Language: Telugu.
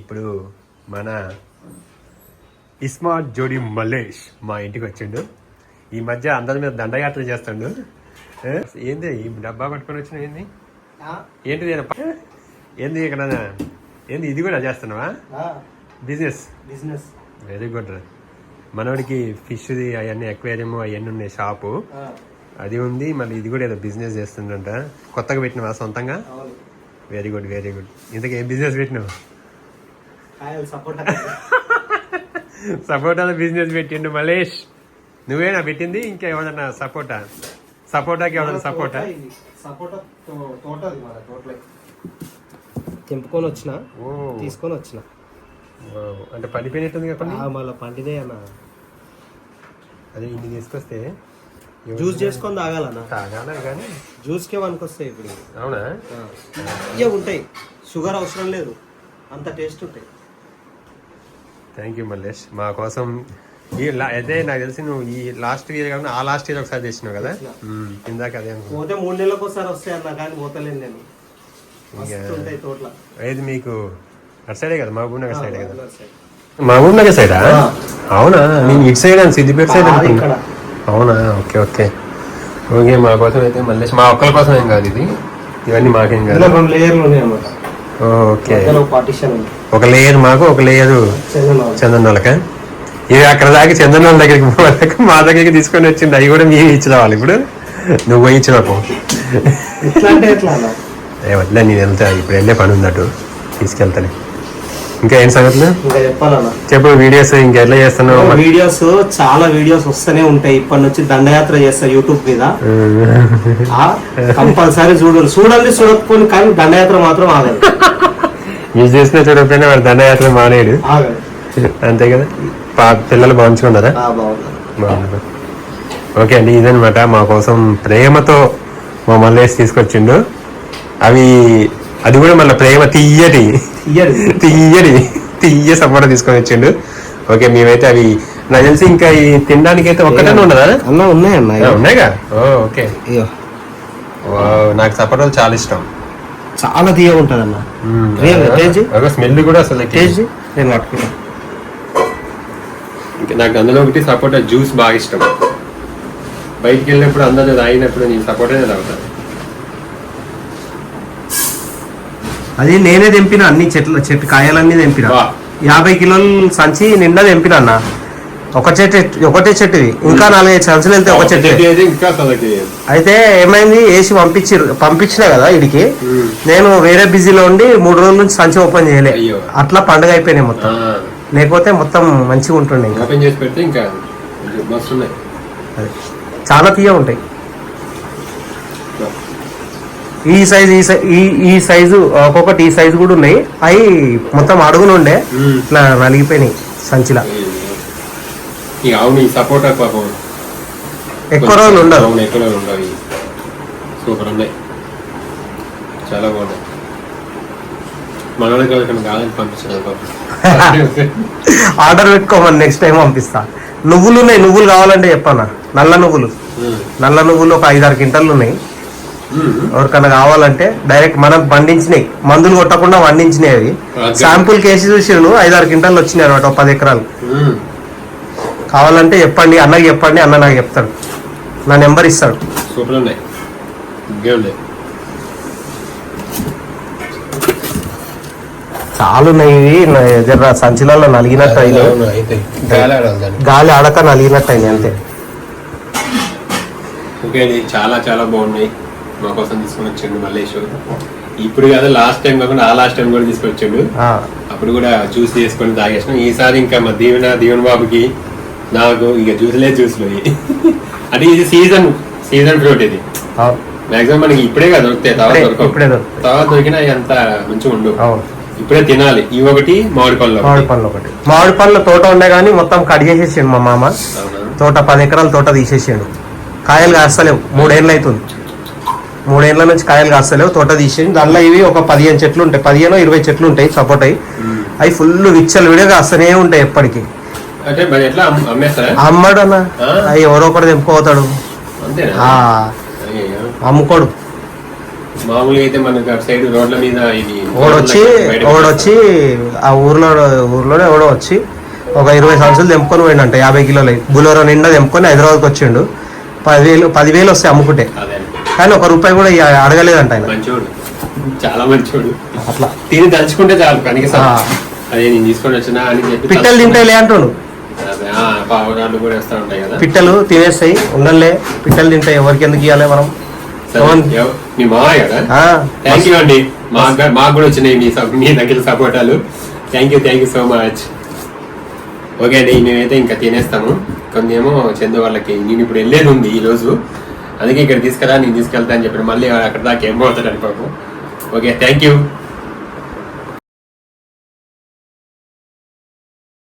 ఇప్పుడు మన ఇస్మార్ట్ జోడి మల్లేష్ మా ఇంటికి వచ్చిండు. ఈ మధ్య అందరి మీద దండయాత్ర చేస్తాడు? ఏంది? ఈ డబ్బా పట్టుకొని వచ్చిన ఏంది? ఏంటిది ఏంది ఇక్కడ ఏంది ఇది కూడా చేస్తున్నావా? బిజినెస్. బిజినెస్. వెరీ గుడ్ మనోడికి ఫిష్ది అవన్నీ ఎక్వేరియం అవన్నీ ఉన్నాయి షాపు. అది ఉంది మళ్ళీ ఇది కూడా ఏదో బిజినెస్ చేస్తుండంట. కొత్తగా పెట్టినవా సొంతంగా? Very good very good. ఇంతకీ ఏం బిజినెస్ పెట్టినావు? సపోటాలో బిజినెస్ పెట్టిండు మలేష్. నువ్వేనా పెట్టింది ఇంకా ఏమన్నా సపోటా సపోటాకి ఏమన్నా సపోటా సపోటా తోట అది మన తోటలో. తెంపుకొని వచ్చిన తీసుకొని వచ్చిన. అంటే పడిపోయినట్టుంది కదా మళ్ళీ పండిదే అన్న. అదే ఇన్ని తీసుకొస్తే జ్యూస్ చేసుకొని తాగాలన్న. తాగాల కానీ. జ్యూస్కే వస్తాయి ఇప్పుడు. అవునా? ఇవే ఉంటాయి. షుగర్ అవసరం లేదు. అంత టేస్ట్ ఉంటాయి. థ్యాంక్ యూ మల్లేష్ మా కోసం ఈ అదే నాకు తెలిసి నువ్వు ఈ లాస్ట్ ఇయర్ కాకుండా ఆ లాస్ట్ ఇయర్ ఒకసారి తెచ్చినావు కదా. ఇందాక అదే. పోతే మూడు నెలలకు ఒకసారి వస్తాయి అన్న కానీ పోతలేను నేను. మీకు అటు సైడే కదా? మహబూబ్ నగర్ సైడే కదా? మహబూబ్ నగర్ సైడా అవునా? నేను ఇటు సైడ్ అని సిద్దిపేట సైడ్ అనుకున్నా. అవునా? Okay okay. ఓకే మా కోసం అయితే మళ్ళీ మా ఒక్కరి కోసం ఏం కాదు ఇది. ఇవన్నీ మాకేం కాదు. రెండు లేయర్లు ఉన్నాయి అన్నమాట ఓకే. ఒక లేయర్ మాకు ఒక లేయర్ చందన చందన్ వాళ్ళక ఇది అక్కడ దాకా చందన్ వాళ్ళ దగ్గరికి పోలేక మా దగ్గరికి తీసుకొని వచ్చింది. అవి కూడా మేము ఇచ్చిరావాలి ఇప్పుడు నువ్వు పోయి ఏ వద్దులే నేను వెళ్తా. ఇప్పుడు వెళ్ళే పని ఉందట్టు తీసుకెళ్తాను ఇంకా ఏం సంగతులు? ఇంకా చెప్పాలన్నా. చెప్పు వీడియోస్ ఇంకా ఎట్లా చేస్తున్నావు? వీడియోస్ చాలా వీడియోస్ వస్తూనే ఉంటాయి. ఇప్పటి నుంచి దండయాత్ర చేస్తా యూట్యూబ్ మీద. కంపల్సరీ చూడండి చూడండి చూడకపోని కానీ దండయాత్ర మాత్రం ఆగదు. యూజ్ చేసిన చూడకపోయినా వాడు దండయాత్ర మానేడు. అంతే కదా? పిల్లలు బాగుంచుకున్నారా బాగున్నారు ఓకే అండి ఇదనమాట మా కోసం ప్రేమతో మా మల్లేష్ తీసుకొచ్చిండు. అవి అది కూడా మళ్ళీ ప్రేమ తీయటి తీయడి తీయ సపోటా తీసుకొని వచ్చిండు. ఓకే మేమైతే అవి నాకు తెలిసి ఇంకా ఈ తినడానికి అయితే ఒక్కటే ఉండదా అన్న ఉన్నాయన్న ఆ, ఉన్నాయిగా? Oh okay. నాకు సపోటాలు చాలా ఇష్టం. చాలా తీయ ఉంటది అన్న రియల్ టేస్ట్ ఒక స్మెల్ కూడా అసలు టేస్ట్ నేను ఇంకా నాకు అందులో ఒకటి సపోటా జ్యూస్ బాగా ఇష్టం. బయటికి వెళ్ళినప్పుడు అందరూ తాగినప్పుడు నేను సపోటానే తాగుతాను అది నేనే తెంపిన అన్ని చెట్లు చెట్టు కాయలన్నీ తెంపిన. యాభై కిలోలు సంచి నిండా తెంపిన అన్న. ఒక చెట్టు ఒకటే చెట్టుది ఇంకా నాలుగైదు సంచులు వెళ్తే ఒక చెట్టు. అయితే ఏమైంది? వేసి పంపించారు పంపించిన కదా ఇడికి. నేను వేరే బిజీలో ఉండి మూడు రోజుల నుంచి సంచి ఓపెన్ చేయలే. అట్లా పండుగ అయిపోయినాయి మొత్తం. లేకపోతే మొత్తం మంచిగా ఉంటుండే ఇంకా. చాలా తీయ ఉంటాయి ఈ సైజు ఈ ఈ ఈ సైజు ఒక్కొక్కటి ఈ సైజు కూడా ఉన్నాయి. అవి మొత్తం అడుగునుండే మ్మ్. ఇట్లా నలిగిపోయినాయి సంచిలా. ఇక అవును ఈ సపోటా పాపం? ఎక్కువ రోజులు ఎక్కువ రోజులు ఉండవు సూపర్ ఉన్నాయి. చాలా బాగున్నాయి. ఆర్డర్ పెట్టుకోమని నెక్స్ట్ టైం పంపిస్తా. నువ్వులు ఉన్నాయి నువ్వులు కావాలంటే చెప్పన్నా. నల్ల నువ్వులు. నల్ల నువ్వులు ఒక ఐదారు క్వింటల్ ఉన్నాయి. ఎవరికన్నా కావాలంటే డైరెక్ట్ మనం పండించినాయి. మందులు కొట్టకుండా పండించినాయి అవి. శాంపుల్ కేసి చూసిండు ఐదారు క్వింటల్ వచ్చినాయి అనమాట పది ఎకరాలు. కావాలంటే చెప్పండి అన్నకి చెప్పండి అన్న నాకు చెప్తాడు. నా నెంబర్ ఇస్తాడు. సూపర్ చాలా ఉన్నాయి నా జర సంచిలలో నలిగినట్టు అయినాయి. గాలి ఆడక నలిగినట్టు అయినాయి అంతే. ఓకే అండి చాలా చాలా బాగున్నాయి. మా కోసం తీసుకొని వచ్చిండు మల్లేష్ ఇప్పుడు కాదు లాస్ట్ టైం కాకుండా ఆ లాస్ట్ టైం కూడా తీసుకొచ్చిండు. అప్పుడు కూడా జ్యూస్ తీసుకొని తాగేసినాం. ఈసారి ఇంకా మా దీవెన దీవెన బాబుకి నాకు ఇక జ్యూస్లే జ్యూస్లు. అంటే ఇది సీజన్ సీజన్ ఫ్రూట్ ఇది. మాక్సిమం మనకి ఇప్పుడే కదా దొరుకుతాయి తర్వాత దొరకవు. తర్వాత దొరికినా అంత మంచిగా ఉండు. ఇప్పుడే తినాలి. ఇవి ఒకటి మామిడి పళ్ళు మామిడి పండ్లు ఒకటి. మామిడి పండ్ల తోట ఉండే కానీ మొత్తం కట్ చేసేసిండు మా మామ. తోట పది ఎకరాల తోట తీసేసిండు. కాయలు కాస్తలేవు. మూడేళ్ళు అవుతుంది. మూడేళ్ళ నుంచి కాయలు కాస్తలేవు తోట తీసేసి దానిలో ఇవి ఒక పదిహేను చెట్లు ఉంటాయి. పదిహేను ఇరవై చెట్లు ఉంటాయి సపోర్ట్ అయ్యి అవి ఫుల్ విచ్చలు విడిగా కాస్తూనే ఉంటాయి ఎప్పటికీ. అమ్మడు అన్న? అవి ఎవరో ఒకటి తెంపుకోతాడు. అమ్ముకోడు. ఓడొచ్చి ఓడొచ్చి ఆ ఊర్లో ఊర్లోనే ఎవడో వచ్చి ఒక ఇరవై సంవత్సరాలు తెంపుకొని పోయిండంట యాభై కిలోలు బులోరో నిండా తెంపుకొని హైదరాబాద్కి వచ్చిండు. పదివేలు పదివేలు వస్తాయి అమ్ముకుంటే. కానీ ఒక రూపాయి కూడా అడగలేదంట ఆయన. మంచోడు. చాలా మంచోడు. అట్లా. తిని తలుచుకుంటే చాలు. అదే నేను తీసుకొని వచ్చినా అని చెప్పి పిట్టలు అంటుండు. వస్తూ ఉంటాయి కదా. పిట్టలు తినేస్తాయి ఉండలే పిట్టలు తింటాయి ఎవరికి ఎందుకు ఇవ్వాలి మనం? మీ మామయ్య థ్యాంక్ యూ అండి. మాకు కూడా వచ్చినాయి మీ సప్- మీ దగ్గర సపోర్టాలు thank you thank you so much okay అండి మేమైతే ఇంకా తినేస్తాము. ఏమో చందు వాళ్ళకి నేను ఇప్పుడు వెళ్ళేది ఉంది ఈ రోజు అందుకే ఇక్కడ తీసుకురా నేను తీసుకెళ్తా అని చెప్పాను మళ్ళీ అక్కడ దాకా ఏం పోతాడని పాపం ఓకే థ్యాంక్ యూ